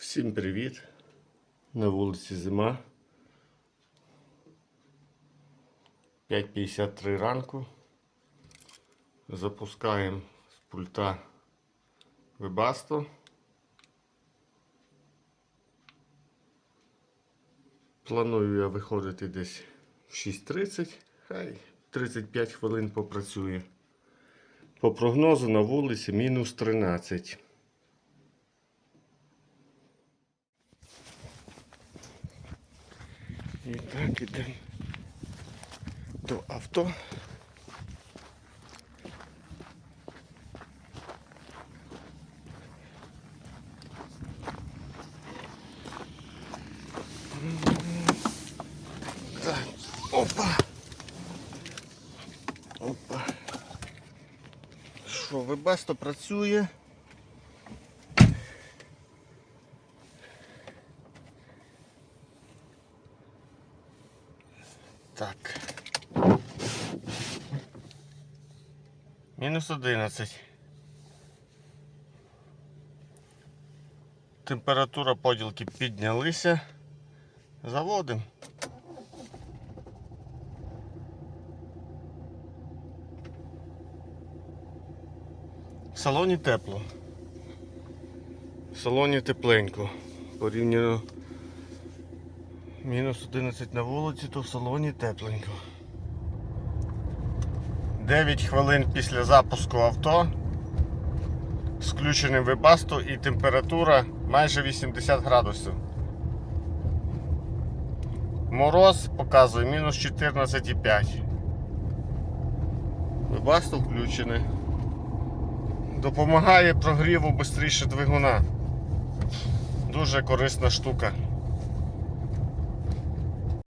Всім привіт! На вулиці зима. 5.53 ранку. Запускаємо з пульта Webasto. Планую я виходити десь в 6.30, хай 35 хвилин попрацює. По прогнозу на вулиці мінус 13. І так ідемо до авто. Так, опа. Опа. Що, вебасто працює? Так. Мінус 11. Температура поділки піднялися. Заводимо. В салоні тепло. В салоні тепленько. Порівняно мінус 11 на вулиці, то в салоні тепленько. 9 хвилин після запуску авто з включеним вебасту і температура майже 80 градусів. Мороз показує мінус 14,5. Вебасто включене. Допомагає прогріву швидше двигуна. Дуже корисна штука.